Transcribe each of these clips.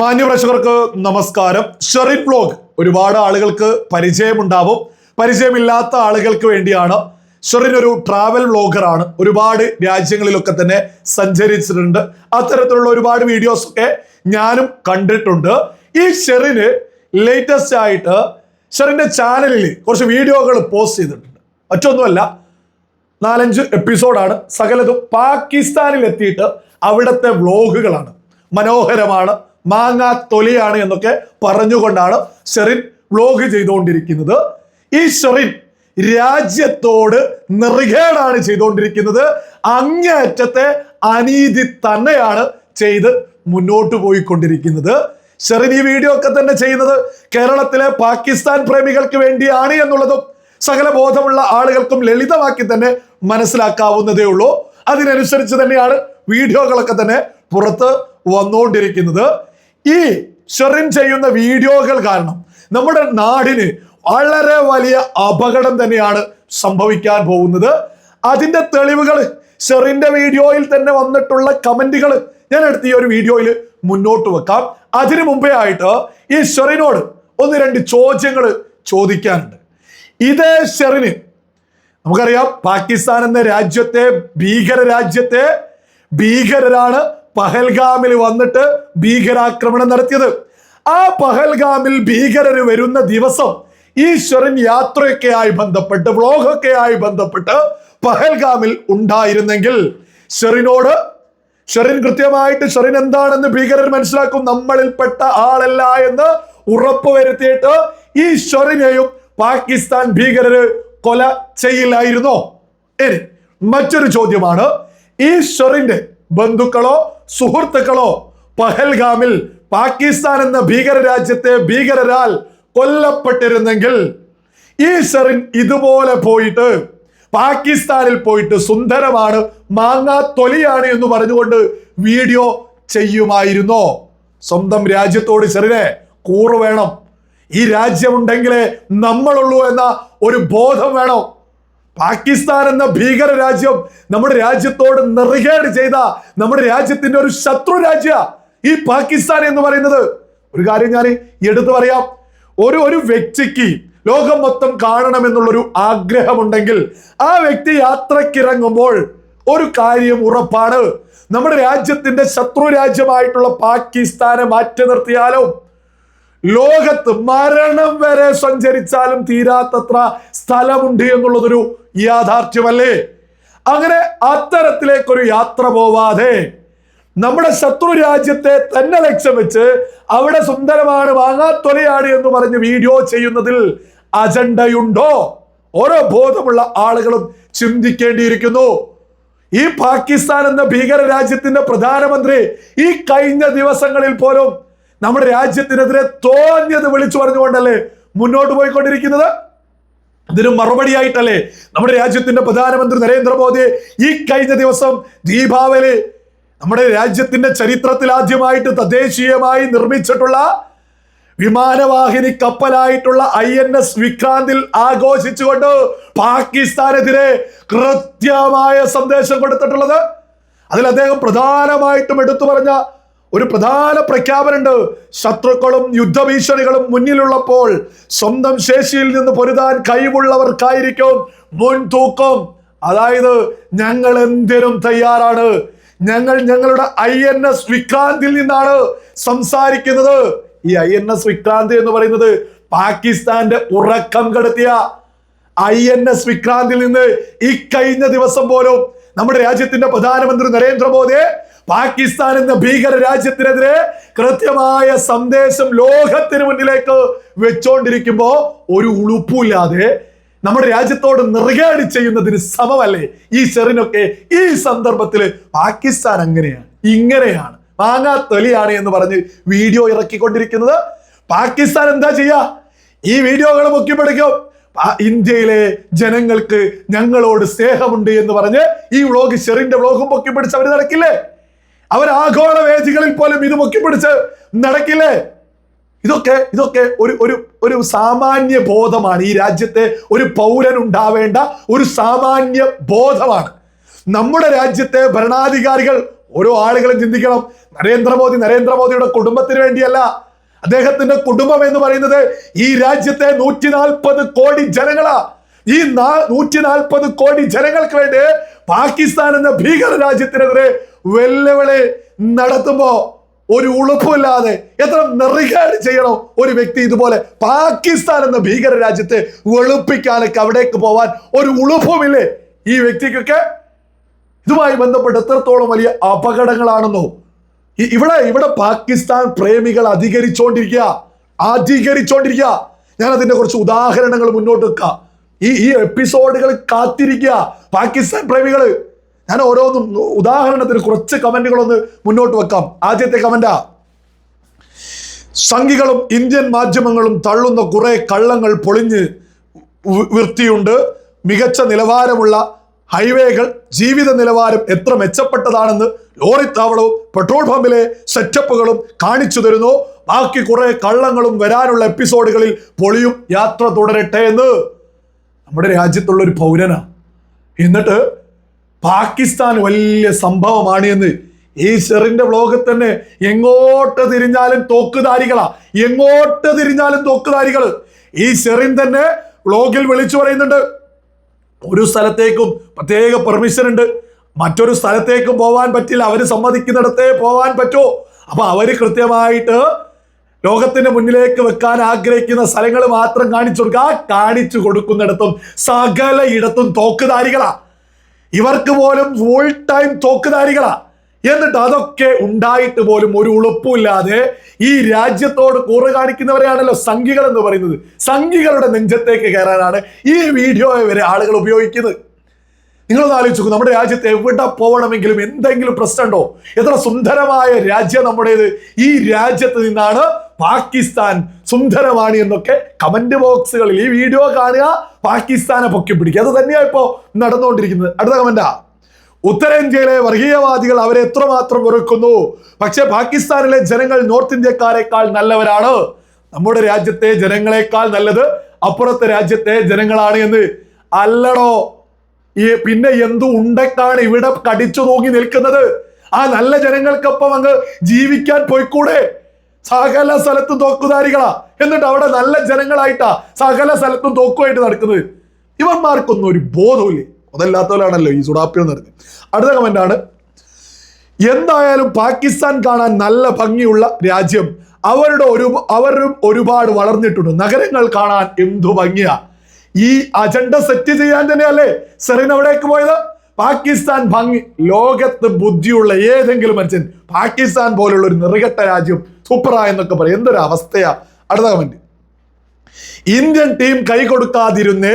മാന്യപ്രേക്ഷകർക്ക് നമസ്കാരം. ഷെറിൻ ബ്ലോഗ് ഒരുപാട് ആളുകൾക്ക് പരിചയമുണ്ടാവും. പരിചയമില്ലാത്ത ആളുകൾക്ക് വേണ്ടിയാണ്. ഷെറിൻ ഒരു ട്രാവൽ വ്ളോഗറാണ് ഒരുപാട് രാജ്യങ്ങളിലൊക്കെ തന്നെ സഞ്ചരിച്ചിട്ടുണ്ട്. അത്തരത്തിലുള്ള ഒരുപാട് വീഡിയോസ് ഒക്കെ ഞാനും കണ്ടിട്ടുണ്ട്. ഈ ഷെറിന് ലേറ്റസ്റ്റ് ആയിട്ട് ഷെറിന്റെ ചാനലിൽ കുറച്ച് വീഡിയോകൾ പോസ്റ്റ് ചെയ്തിട്ടുണ്ട്. മറ്റൊന്നുമല്ല നാലഞ്ച് എപ്പിസോഡാണ് സകലതും പാകിസ്ഥാനിൽ എത്തിയിട്ട് അവിടുത്തെ വ്ളോഗുകളാണ് മനോഹരമാണ്. മാങ്ങാ തൊലിയാണ് എന്നൊക്കെ പറഞ്ഞുകൊണ്ടാണ് ഷെറിൻ വ്ലോഗ് ചെയ്തുകൊണ്ടിരിക്കുന്നത്. ഈ ഷെറിൻ രാജ്യത്തോട് നെറുകേടാണ് ചെയ്തുകൊണ്ടിരിക്കുന്നത്. അങ്ങേയറ്റത്തെ അനീതി തന്നെയാണ് ചെയ്ത് മുന്നോട്ട് പോയിക്കൊണ്ടിരിക്കുന്നത്. ഷെറിൻ ഈ വീഡിയോ ഒക്കെ തന്നെ ചെയ്യുന്നത് കേരളത്തിലെ പാകിസ്ഥാൻ പ്രേമികൾക്ക് വേണ്ടിയാണ് എന്നുള്ളതും സകല ബോധമുള്ള ആളുകൾക്കും ലളിതമാക്കി തന്നെ മനസ്സിലാക്കാവുന്നതേ ഉള്ളൂ. അതിനനുസരിച്ച് തന്നെയാണ് വീഡിയോകളൊക്കെ തന്നെ പുറത്ത് വന്നുകൊണ്ടിരിക്കുന്നത്. ഈ ഷെറിൻ ചെയ്യുന്ന വീഡിയോകൾ കാരണം നമ്മുടെ നാടിന് വളരെ വലിയ അപകടം തന്നെയാണ് സംഭവിക്കാൻ പോകുന്നത്. അതിന്റെ തെളിവുകൾ ഷെറിന്റെ വീഡിയോയിൽ തന്നെ വന്നിട്ടുള്ള കമന്റുകൾ ഞാൻ എടുത്ത് ഈ ഒരു വീഡിയോയിൽ മുന്നോട്ട് വെക്കാം. അതിനു മുമ്പേ ആയിട്ട് ഈ ഷെറിനോട് ഒന്ന് രണ്ട് ചോദ്യങ്ങൾ ചോദിക്കാനുണ്ട്. ഇതേ ഷെറിന് നമുക്കറിയാം പാകിസ്ഥാൻ എന്ന രാജ്യത്തെ ഭീകര രാജ്യത്തെ ഭീകരരാണ് പഹൽഗാമിൽ വന്നിട്ട് ഭീകരാക്രമണം നടത്തിയത്. ആ പഹൽഗാമിൽ ഭീകരർ വരുന്ന ദിവസം ഈശ്വരൻ യാത്രയൊക്കെയായി ബന്ധപ്പെട്ട് വ്ളോഗൊക്കെയായി ബന്ധപ്പെട്ട് പഹൽഗാമിൽ ഉണ്ടായിരുന്നെങ്കിൽ ഷെറിനോട് ഷെറിൻ കൃത്യമായിട്ട് ഷെറിൻ എന്താണെന്ന് ഭീകരർ മനസ്സിലാക്കും നമ്മളിൽപ്പെട്ട ആളല്ല എന്ന് ഉറപ്പ് വരുത്തിയിട്ട് ഈ ഷെറിനെയും പാകിസ്ഥാൻ ഭീകരര് കൊല ചെയ്യില്ലായിരുന്നോ ഇനി മറ്റൊരു ചോദ്യമാണ് ഈ ഷെറിന്റെ ബന്ധുക്കളോ സുഹൃത്തുക്കളോ പഹൽഗാമിൽ പാകിസ്ഥാൻ എന്ന ഭീകര രാജ്യത്തെ ഭീകരരാൽ കൊല്ലപ്പെട്ടിരുന്നെങ്കിൽ ഈ ഷെറിൻ ഇതുപോലെ പോയിട്ട് പാകിസ്ഥാനിൽ പോയിട്ട് സുന്ദരമാണ് മാങ്ങാ തൊലിയാണ് എന്ന് പറഞ്ഞുകൊണ്ട് വീഡിയോ ചെയ്യുമായിരുന്നോ. സ്വന്തം രാജ്യത്തോട് ചെറിനെ കൂറ് വേണം. ഈ രാജ്യമുണ്ടെങ്കിലേ നമ്മളുള്ളൂ എന്ന ഒരു ബോധം വേണം. പാകിസ്ഥാൻ എന്ന ഭീകര രാജ്യം നമ്മുടെ രാജ്യത്തോട് നെറുകേട് ചെയ്ത നമ്മുടെ രാജ്യത്തിന്റെ ഒരു ശത്രു രാജ്യ ഈ പാകിസ്ഥാൻ എന്ന് പറയുന്നത്. ഒരു കാര്യം ഞാൻ എടുത്തു പറയാം. ഒരു ഒരു വ്യക്തിക്ക് ലോകം മൊത്തം കാണണമെന്നുള്ളൊരു ആഗ്രഹമുണ്ടെങ്കിൽ ആ വ്യക്തി യാത്രക്കിറങ്ങുമ്പോൾ ഒരു കാര്യം ഉറപ്പാണ്. നമ്മുടെ രാജ്യത്തിന്റെ ശത്രു രാജ്യമായിട്ടുള്ള പാകിസ്ഥാനെ മാറ്റി നിർത്തിയാലും ലോകത്ത് മരണം വരെ സഞ്ചരിച്ചാലും തീരാത്തത്ര സ്ഥലമുണ്ട് എന്നുള്ളതൊരു യാഥാർത്ഥ്യമല്ലേ? അങ്ങനെ അത്തരത്തിലേക്കൊരു യാത്ര പോവാതെ നമ്മുടെ ശത്രു രാജ്യത്തെ തന്നെ ലക്ഷ്യം വെച്ച് അവിടെ സുന്ദരമാണ് വാങ്ങാത്തൊലയാണ് എന്ന് പറഞ്ഞ് വീഡിയോ ചെയ്യുന്നതിൽ അജണ്ടയുണ്ടോ? ഓരോ ബോധമുള്ള ആളുകളും ചിന്തിക്കേണ്ടിയിരിക്കുന്നു. ഈ പാകിസ്ഥാൻ എന്ന ഭീകര രാജ്യത്തിന്റെ പ്രധാനമന്ത്രി ഈ കഴിഞ്ഞ ദിവസങ്ങളിൽ പോലും നമ്മുടെ രാജ്യത്തിനെതിരെ തോന്നിയത് വിളിച്ചു പറഞ്ഞുകൊണ്ടല്ലേ മുന്നോട്ട് പോയിക്കൊണ്ടിരിക്കുന്നത്? ഇതിന് മറുപടിയായിട്ടല്ലേ നമ്മുടെ രാജ്യത്തിന്റെ പ്രധാനമന്ത്രി നരേന്ദ്രമോദി ഈ കഴിഞ്ഞ ദിവസം ദീപാവലി നമ്മുടെ രാജ്യത്തിന്റെ ചരിത്രത്തിൽ ആദ്യമായിട്ട് തദ്ദേശീയമായി നിർമ്മിച്ചിട്ടുള്ള വിമാനവാഹിനി കപ്പലായിട്ടുള്ള ഐ എൻ എസ് വിക്രാന്തിൽ ആഘോഷിച്ചുകൊണ്ട് പാകിസ്ഥാനെതിരെ കൃത്യമായ സന്ദേശം കൊടുത്തിട്ടുള്ളത്. അതിൽ അദ്ദേഹം പ്രധാനമായിട്ടും എടുത്തു പറഞ്ഞ ഒരു പ്രധാന പ്രഖ്യാപനമുണ്ട്. ശത്രുക്കളും യുദ്ധഭീഷണികളും മുന്നിലുള്ളപ്പോൾ സ്വന്തം ശേഷിയിൽ നിന്ന് പൊരുതാൻ കഴിവുള്ളവർക്കായിരിക്കും മുൻതൂക്കം. അതായത് ഞങ്ങൾ എന്തിനും തയ്യാറാണ്. ഞങ്ങൾ ഞങ്ങളുടെ ഐ എൻ എസ് വിക്രാന്തിൽ നിന്നാണ് സംസാരിക്കുന്നത്. ഈ ഐ എൻ എസ് വിക്രാന്തി എന്ന് പറയുന്നത് പാകിസ്ഥാന്റെ ഉറക്കം കെടുത്തിയ ഐ എൻ എസ് വിക്രാന്തിൽ നിന്ന് ഈ കഴിഞ്ഞ ദിവസം പോലും നമ്മുടെ രാജ്യത്തിന്റെ പ്രധാനമന്ത്രി നരേന്ദ്രമോദി പാകിസ്ഥാൻ എന്ന ഭീകര രാജ്യത്തിനെതിരെ കൃത്യമായ സന്ദേശം ലോകത്തിന് മുന്നിലേക്ക് വെച്ചോണ്ടിരിക്കുമ്പോ ഒരു ഉളുപ്പില്ലാതെ നമ്മുടെ രാജ്യത്തോട് നിറുകേടി ചെയ്യുന്നതിന് സമമല്ലേ? ഈ ചെറിനൊക്കെ ഈ സന്ദർഭത്തിൽ പാകിസ്ഥാൻ അങ്ങനെയാണ് ഇങ്ങനെയാണ്. മാങ്ങാ തൊലിയാണ് എന്ന് പറഞ്ഞ് വീഡിയോ ഇറക്കിക്കൊണ്ടിരിക്കുന്നത്. പാകിസ്ഥാൻ എന്താ ചെയ്യാ? ഈ വീഡിയോകൾ മുക്കിപ്പെടുക്കും. ഇന്ത്യയിലെ ജനങ്ങൾക്ക് ഞങ്ങളോട് സ്നേഹമുണ്ട് എന്ന് പറഞ്ഞ് ഈ വ്ളോഗ് ഷെറിന്റെ വ്ളോഗും പൊക്കിപ്പിടിച്ച് അവർ നടക്കില്ലേ? അവർ ആഗോള വേദികളിൽ പോലും ഇത് പൊക്കിപ്പിടിച്ച് നടക്കില്ലേ? ഇതൊക്കെ ഇതൊക്കെ ഒരു ഒരു ഒരു സാമാന്യ ബോധമാണ്. ഈ രാജ്യത്തെ ഒരു പൗരൻ ഉണ്ടാവേണ്ട ഒരു സാമാന്യ ബോധമാണ്. നമ്മുടെ രാജ്യത്തെ ഭരണാധികാരികൾ ഓരോ ആളുകളും ചിന്തിക്കണം. നരേന്ദ്രമോദി നരേന്ദ്രമോദിയുടെ കുടുംബത്തിന് വേണ്ടിയല്ല. അദ്ദേഹത്തിന്റെ കുടുംബം എന്ന് പറയുന്നത് ഈ രാജ്യത്തെ നൂറ്റി നാൽപ്പത് കോടി ജനങ്ങളാ. ഈ നൂറ്റി നാൽപ്പത് കോടി ജനങ്ങൾക്ക് വേണ്ടി പാകിസ്ഥാൻ എന്ന ഭീകര രാജ്യത്തിനെതിരെ വെല്ലുവിളി നടത്തുമ്പോ ഒരു ഉളുപ്പില്ലാതെ എത്ര നെറികേട് ചെയ്യണോ ഒരു വ്യക്തി ഇതുപോലെ പാകിസ്ഥാൻ എന്ന ഭീകര രാജ്യത്തെ വെളുപ്പിക്കാനൊക്കെ അവിടേക്ക് പോവാൻ ഒരു ഉളുപ്പുമില്ലേ? ഈ വ്യക്തിക്കൊക്കെ ഇതുമായി ബന്ധപ്പെട്ട് എത്രത്തോളം വലിയ അപകടങ്ങളാണെന്നോ. ഇവിടെ ഇവിടെ പാകിസ്ഥാൻ പ്രേമികൾ അധികരിച്ചോണ്ടിരിക്കുക അധികരിച്ചോണ്ടിരിക്കുക. ഞാൻ അതിന്റെ കുറച്ച് ഉദാഹരണങ്ങൾ മുന്നോട്ട് വെക്കുക ഈ ഈ എപ്പിസോഡുകൾ കാത്തിരിക്കുക പാകിസ്ഥാൻ പ്രേമികൾ ഞാൻ ഓരോന്നും ഉദാഹരണത്തിന് കുറച്ച് കമന്റുകളൊന്ന് മുന്നോട്ട് വെക്കാം. ആദ്യത്തെ കമന്റാ. സംഘികളും ഇന്ത്യൻ മാധ്യമങ്ങളും തള്ളുന്ന കുറേ കള്ളങ്ങൾ പൊളിഞ്ഞ് വൃത്തിയുണ്ട് മികച്ച നിലവാരമുള്ള ഹൈവേകൾ ജീവിത നിലവാരം എത്ര മെച്ചപ്പെട്ടതാണെന്ന് ലോറിത്താവളവും പെട്രോൾ പമ്പിലെ സെറ്റപ്പുകളും കാണിച്ചു തരുന്നു. ബാക്കി കുറെ കള്ളങ്ങളും വരാനുള്ള എപ്പിസോഡുകളിൽ പൊളിയും യാത്ര തുടരട്ടെ എന്ന്. നമ്മുടെ രാജ്യത്തുള്ള ഒരു പൗരനാ. എന്നിട്ട് പാകിസ്ഥാൻ വലിയ സംഭവമാണ് എന്ന് ഈ ഷെറിന്റെ വ്ലോഗിൽ തന്നെ എങ്ങോട്ട് തിരിഞ്ഞാലും തോക്കുധാരികളാ. എങ്ങോട്ട് തിരിഞ്ഞാലും തോക്കുധാരികൾ ഈ ഷെറിൻ തന്നെ വ്ലോഗിൽ വിളിച്ചു പറയുന്നുണ്ട്. ഒരു സ്ഥലത്തേക്കും പ്രത്യേക പെർമിഷൻ ഉണ്ട്. മറ്റൊരു സ്ഥലത്തേക്കും പോവാൻ പറ്റില്ല. അവർ സമ്മതിക്കുന്നിടത്തേ പോവാൻ പറ്റൂ. അപ്പൊ അവർ കൃത്യമായിട്ട് ലോകത്തിന്റെ മുന്നിലേക്ക് വെക്കാൻ ആഗ്രഹിക്കുന്ന സ്ഥലങ്ങൾ മാത്രം കാണിച്ചു കൊടുക്കുക കാണിച്ചു കൊടുക്കുന്നിടത്തും സകല ഇടത്തും തോക്കുധാരികളാ. ഇവർക്ക് പോലും ഫുൾ ടൈം തോക്കുധാരികളാ. എന്നിട്ട് അതൊക്കെ ഉണ്ടായിട്ട് പോലും ഒരു ഉളുപ്പില്ലാതെ ഈ രാജ്യത്തോട് കൂറ് കാണിക്കുന്നവരെയാണല്ലോ സംഘികൾ എന്ന് പറയുന്നത്. സംഘികളുടെ നെഞ്ചത്തേക്ക് കയറാനാണ് ഈ വീഡിയോ വരെ ആളുകൾ ഉപയോഗിക്കുന്നത്. നിങ്ങളൊന്ന് ആലോചിച്ചു നമ്മുടെ രാജ്യത്ത് എവിടെ പോകണമെങ്കിലും എന്തെങ്കിലും പ്രശ്നമുണ്ടോ? എത്ര സുന്ദരമായ രാജ്യം നമ്മുടേത് ഈ രാജ്യത്ത് നിന്നാണ് പാകിസ്ഥാൻ സുന്ദരമാണ് എന്നൊക്കെ കമന്റ് ബോക്സുകളിൽ ഈ വീഡിയോ കാണുക പാകിസ്ഥാനെ പൊക്കി പിടിക്കുക. അത് തന്നെയാണ് ഇപ്പോ നടന്നുകൊണ്ടിരിക്കുന്നത്. അടുത്ത കമന്റാ ഉത്തരേന്ത്യയിലെ വർഗീയവാദികൾ അവരെ എത്രമാത്രം വെറുക്കുന്നു? പക്ഷേ പാകിസ്ഥാനിലെ ജനങ്ങൾ നോർത്ത് ഇന്ത്യക്കാരെക്കാൾ നല്ലവരാണ്. നമ്മുടെ രാജ്യത്തെ ജനങ്ങളെക്കാൾ നല്ലത് അപ്പുറത്തെ രാജ്യത്തെ ജനങ്ങളാണ് എന്ന്. അല്ലടോ ഈ പിന്നെ എന്തു ഉണ്ടക്കാണ് ഇവിടെ കടിച്ചു തൂങ്ങി നിൽക്കുന്നത്? ആ നല്ല ജനങ്ങൾക്കൊപ്പം അങ്ങ് ജീവിക്കാൻ പോയിക്കൂടെ? സകല സ്ഥലത്തും തോക്കുധാരികളാ. എന്നിട്ട് അവിടെ നല്ല ജനങ്ങളായിട്ടാ സകല സ്ഥലത്തും തോക്കുമായിട്ട് നടക്കുന്നത്. ഇവന്മാർക്കൊന്നും ഒരു ബോധമില്ലേ അതല്ലാത്തവരാണല്ലോ ഈ സുഡാപ്പിൽ നടന്നത് അടുത്ത കമന്റ് ആണ്. എന്തായാലും പാകിസ്ഥാൻ കാണാൻ നല്ല ഭംഗിയുള്ള രാജ്യം. അവരുടെ ഒരു അവരും ഒരുപാട് വളർന്നിട്ടുണ്ട്. നഗരങ്ങൾ കാണാൻ എന്തു ഭംഗിയാ. ഈ അജണ്ട സെറ്റ് ചെയ്യാൻ തന്നെയല്ലേ സെറിൻ അവിടേക്ക് പോയത്? പാകിസ്ഥാൻ ഭംഗി ലോകത്ത് ബുദ്ധിയുള്ള ഏതെങ്കിലും മനുഷ്യൻ പാകിസ്ഥാൻ പോലുള്ള ഒരു നിറകെട്ട രാജ്യം സൂപ്പറ എന്നൊക്കെ പറയും. എന്തൊരു അവസ്ഥയാ അടുത്ത കമന്റ് ഇന്ത്യൻ ടീം കൈ കൊടുക്കാതിരുന്ന്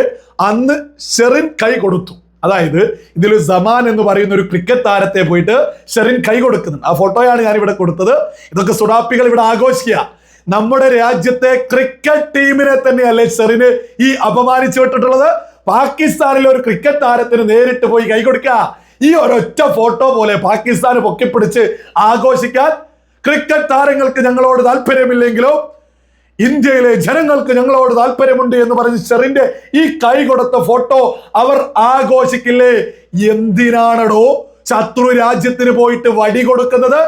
അന്ന് ഷെറിൻ കൈ കൊടുത്തു. അതായത് ഇതിൽ സമാൻ എന്ന് പറയുന്ന ഒരു ക്രിക്കറ്റ് താരത്തെ പോയിട്ട് ഷെറിൻ കൈ കൊടുക്കുന്നുണ്ട്. ആ ഫോട്ടോയാണ് ഞാൻ ഇവിടെ കൊടുത്തത്. ഇതൊക്കെ സുഡാപ്പികൾ ഇവിടെ ആഘോഷിക്കുക. നമ്മുടെ രാജ്യത്തെ ക്രിക്കറ്റ് ടീമിനെ തന്നെയല്ലേ ഷെറിന് ഈ അപമാനിച്ചു വിട്ടിട്ടുള്ളത്? പാകിസ്ഥാനിലെ ഒരു ക്രിക്കറ്റ് താരത്തിന് നേരിട്ട് പോയി കൈ കൊടുക്കുക ഈ ഒരൊറ്റ ഫോട്ടോ പോലെ പാകിസ്ഥാന് പൊക്കിപ്പിടിച്ച് ആഘോഷിക്കാൻ ക്രിക്കറ്റ് താരങ്ങൾക്ക് ഞങ്ങളോട് താല്പര്യമില്ലെങ്കിലും ഇന്ത്യയിലെ ജനങ്ങൾക്ക് ഞങ്ങളോട് താല്പര്യമുണ്ട് എന്ന് പറഞ്ഞ് ഷെറിന്റെ ഈ കൈ കൊടുത്ത ഫോട്ടോ അവർ ആഘോഷിക്കില്ലേ? എന്തിനാണടോ ശത്രു രാജ്യത്തിന് പോയിട്ട് വടി കൊടുക്കുന്നത്?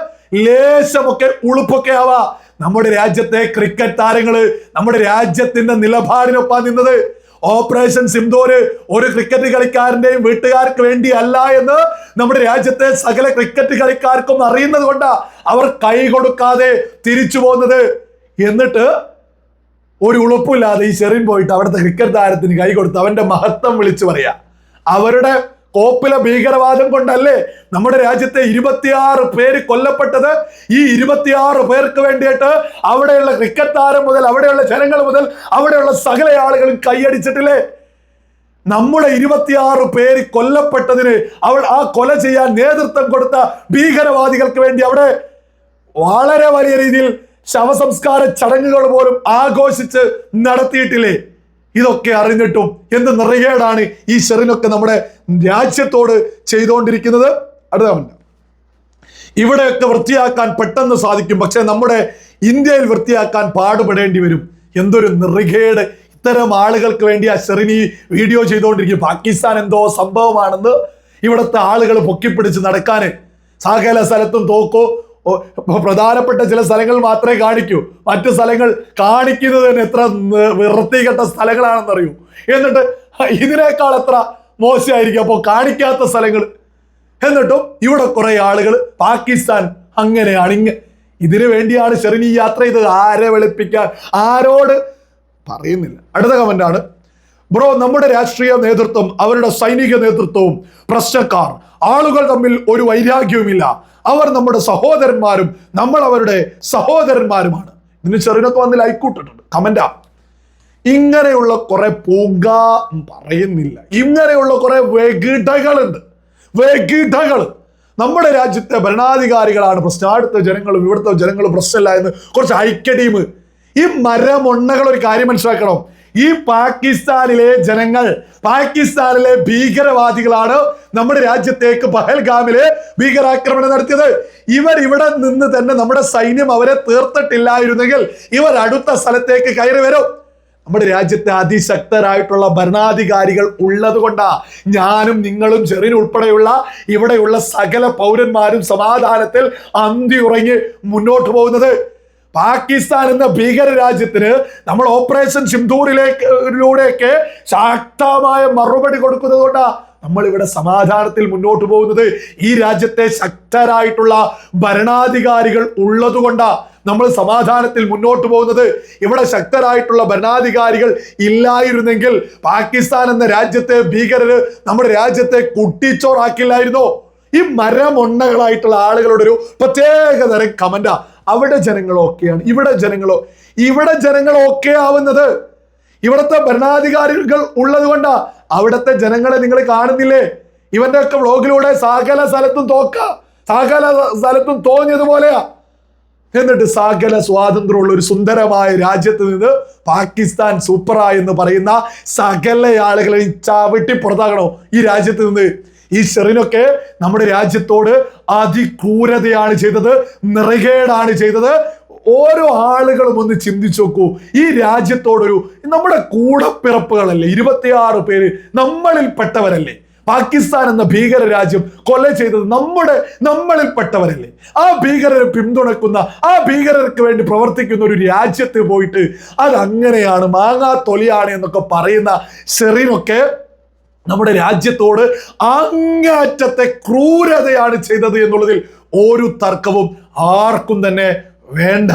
ലേശമൊക്കെ ഉളുപ്പൊക്കെ ആവാ. നമ്മുടെ രാജ്യത്തെ ക്രിക്കറ്റ് താരങ്ങൾ നമ്മുടെ രാജ്യത്തിന്റെ നിലപാടിനൊപ്പം നിന്നത്. ഓപ്പറേഷൻ സിന്ധൂര് ഒരു ക്രിക്കറ്റ് കളിക്കാരന്റെയും വീട്ടുകാർക്ക് വേണ്ടി അല്ല എന്ന് നമ്മുടെ രാജ്യത്തെ സകല ക്രിക്കറ്റ് കളിക്കാർക്കും അറിയുന്നത് കൊണ്ടാ അവർ കൈ കൊടുക്കാതെ തിരിച്ചു പോകുന്നത് എന്നിട്ട് ഒരു ഉളുപ്പില്ലാതെ ഈ ഷെറിൻ പോയിട്ട് അവിടുത്തെ ക്രിക്കറ്റ് താരത്തിന് കൈ കൊടുത്ത് അവന്റെ മഹത്വം വിളിച്ചു പറയാ. അവരുടെ കോപ്പിലെ ഭീകരവാദം കൊണ്ടല്ലേ നമ്മുടെ രാജ്യത്തെ ഇരുപത്തിയാറ് പേര് കൊല്ലപ്പെട്ടത്? ഈ ഇരുപത്തിയാറ് പേർക്ക് വേണ്ടിയിട്ട് അവിടെയുള്ള ക്രിക്കറ്റ് താരം മുതൽ അവിടെയുള്ള ജനങ്ങൾ മുതൽ അവിടെയുള്ള സകല ആളുകളും കൈയടിച്ചിട്ടില്ലേ? നമ്മുടെ ഇരുപത്തിയാറ് പേര് കൊല്ലപ്പെട്ടതിന് അവൾ ആ കൊല ചെയ്യാൻ നേതൃത്വം കൊടുത്ത ഭീകരവാദികൾക്ക് വേണ്ടി അവിടെ വളരെ വലിയ രീതിയിൽ ശവസംസ്കാര ചടങ്ങുകൾ പോലും ആഘോഷിച്ച് നടത്തിയിട്ടില്ലേ? ഇതൊക്കെ അറിഞ്ഞിട്ടും എന്ത് നിറകേടാണ് ഈ ഷെറിനൊക്കെ നമ്മുടെ രാജ്യത്തോട് ചെയ്തുകൊണ്ടിരിക്കുന്നത്? അടുത്ത ഇവിടെയൊക്കെ വൃത്തിയാക്കാൻ പെട്ടെന്ന് സാധിക്കും. പക്ഷെ നമ്മുടെ ഇന്ത്യയിൽ വൃത്തിയാക്കാൻ പാടുപെടേണ്ടി വരും. എന്തൊരു നിറികേട്. ഇത്തരം ആളുകൾക്ക് വേണ്ടി ആ ഷെറിനി വീഡിയോ ചെയ്തുകൊണ്ടിരിക്കും പാകിസ്ഥാൻ എന്തോ സംഭവമാണെന്ന് ഇവിടുത്തെ ആളുകൾ പൊക്കിപ്പിടിച്ച് നടക്കാൻ സകല സ്ഥലത്തും തോക്കോ പ്രധാനപ്പെട്ട ചില സ്ഥലങ്ങൾ മാത്രമേ കാണിക്കൂ. മറ്റു സ്ഥലങ്ങൾ കാണിക്കുന്നത് തന്നെ എത്ര വൃത്തികെട്ട സ്ഥലങ്ങളാണെന്നറിയൂ. എന്നിട്ട് ഇതിനേക്കാൾ എത്ര മോശമായിരിക്കും അപ്പോൾ കാണിക്കാത്ത സ്ഥലങ്ങൾ. എന്നിട്ടും ഇവിടെ കുറെ ആളുകൾ പാകിസ്ഥാൻ അങ്ങനെയാണ് ഇങ്ങ ഇതിനു വേണ്ടിയാണ് ഷെറിൻ ഈ യാത്ര ചെയ്തത്. ആരെ വെളുപ്പിക്കാൻ ആരോട് പറയുന്നില്ല. അടുത്ത കമന്റ് ആണ്. ബ്രോ നമ്മുടെ രാഷ്ട്രീയ നേതൃത്വം അവരുടെ സൈനിക നേതൃത്വവും പ്രശ്നക്കാർ ആളുകൾ തമ്മിൽ ഒരു വൈരാഗ്യവുമില്ല. അവർ നമ്മുടെ സഹോദരന്മാരും നമ്മൾ അവരുടെ സഹോദരന്മാരുമാണ്. ഇതിന് ചെറുകത്ത് വന്ന് ആയിക്കൂട്ടിട്ടുണ്ട് കമന്റാ ഇങ്ങനെയുള്ള കുറെ പൂങ്ക പറയുന്നില്ല. ഇങ്ങനെയുള്ള കുറെ വെകിടകളുണ്ട് വെകിടകൾ നമ്മുടെ രാജ്യത്തെ ഭരണാധികാരികളാണ് പ്രശ്നം. അടുത്ത ജനങ്ങളും ഇവിടുത്തെ ജനങ്ങളും പ്രശ്നമില്ല എന്ന് കുറച്ച് ഐക്യടീം ഈ മരമൊണ്ണകൾ ഒരു കാര്യം മനസ്സിലാക്കണം. ഈ പാകിസ്ഥാനിലെ ജനങ്ങൾ പാകിസ്ഥാനിലെ ഭീകരവാദികളാണ് നമ്മുടെ രാജ്യത്തേക്ക് പഹൽഗാമിൽ ഭീകരാക്രമണം നടത്തിയത്. ഇവർ ഇവിടെ നിന്ന് തന്നെ നമ്മുടെ സൈന്യം അവരെ തീർത്തിട്ടില്ലായിരുന്നെങ്കിൽ ഇവർ അടുത്ത സ്ഥലത്തേക്ക് കയറി വരും. നമ്മുടെ രാജ്യത്തെ അതിശക്തരായിട്ടുള്ള ഭരണാധികാരികൾ ഉള്ളത് കൊണ്ടാ ഞാനും നിങ്ങളും ചെറിയ ഉൾപ്പെടെയുള്ള ഇവിടെയുള്ള സകല പൗരന്മാരും സമാധാനത്തിൽ അന്തി ഉറങ്ങി മുന്നോട്ട് പോകുന്നത്. പാകിസ്ഥാൻ എന്ന ഭീകര രാജ്യത്തിന് നമ്മൾ ഓപ്പറേഷൻ സിന്ധൂറിലേക്കിലൂടെയൊക്കെ ശക്തമായ മറുപടി കൊടുക്കുന്നത് കൊണ്ടാ നമ്മൾ ഇവിടെ സമാധാനത്തിൽ മുന്നോട്ട് പോകുന്നത്. ഈ രാജ്യത്തെ ശക്തരായിട്ടുള്ള ഭരണാധികാരികൾ ഉള്ളതുകൊണ്ടാ നമ്മൾ സമാധാനത്തിൽ മുന്നോട്ട് പോകുന്നത്. ഇവിടെ ശക്തരായിട്ടുള്ള ഭരണാധികാരികൾ ഇല്ലായിരുന്നെങ്കിൽ പാകിസ്ഥാൻ എന്ന രാജ്യത്തെ ഭീകരര് നമ്മുടെ രാജ്യത്തെ കുട്ടിച്ചോറാക്കില്ലായിരുന്നോ? ഈ മരമൊണ്ണകളായിട്ടുള്ള ആളുകളുടെ ഒരു പ്രത്യേക തരം കമന്റാ. അവിടെ ജനങ്ങളൊക്കെയാണ് ഇവിടെ ജനങ്ങളോ ഇവിടെ ജനങ്ങൾ ഓക്കെ ആവുന്നത്. ഇവിടുത്തെ ഭരണാധികാരികൾ ഉള്ളത് കൊണ്ടാ. അവിടുത്തെ ജനങ്ങളെ നിങ്ങൾ കാണുന്നില്ലേ? ഇവന്റെ ഒക്കെ വ്ലോഗിലൂടെ സകല സ്ഥലത്തും തോക്ക. സകല സ്ഥലത്തും തോന്നിയതുപോലെയാ എന്നിട്ട് സകല സ്വാതന്ത്ര്യമുള്ള ഒരു സുന്ദരമായ രാജ്യത്ത് നിന്ന് പാകിസ്ഥാൻ സൂപ്പറായി എന്ന് പറയുന്ന സകല ആളുകളെ ചവിട്ടി പുറത്താക്കണോ? ഈ രാജ്യത്ത് നിന്ന് ഈ ഷെറിനൊക്കെ നമ്മുടെ രാജ്യത്തോട് അതിക്രൂരതയാണ് ചെയ്തത് നിറകേടാണ് ചെയ്തത്. ഓരോ ആളുകളും ഒന്ന് ചിന്തിച്ചു നോക്കൂ. ഈ രാജ്യത്തോടൊരു നമ്മുടെ കൂടപ്പിറപ്പുകളല്ലേ? ഇരുപത്തിയാറ് പേര് നമ്മളിൽപ്പെട്ടവരല്ലേ പാകിസ്ഥാൻ എന്ന ഭീകര രാജ്യം കൊല ചെയ്തത് നമ്മുടെ നമ്മളിൽപ്പെട്ടവരല്ലേ ആ ഭീകരരെ പിന്തുണക്കുന്ന ആ ഭീകരർക്ക് വേണ്ടി പ്രവർത്തിക്കുന്ന ഒരു രാജ്യത്ത് പോയിട്ട് അതങ്ങനെയാണ് മാങ്ങാ തൊലിയാണ് എന്നൊക്കെ പറയുന്ന ഷെറിനൊക്കെ നമ്മുടെ രാജ്യത്തോട് അങ്ങാറ്റത്തെ ക്രൂരതയാണ് ചെയ്തത് എന്നുള്ളതിൽ ഒരു തർക്കവും ആർക്കും തന്നെ വേണ്ട.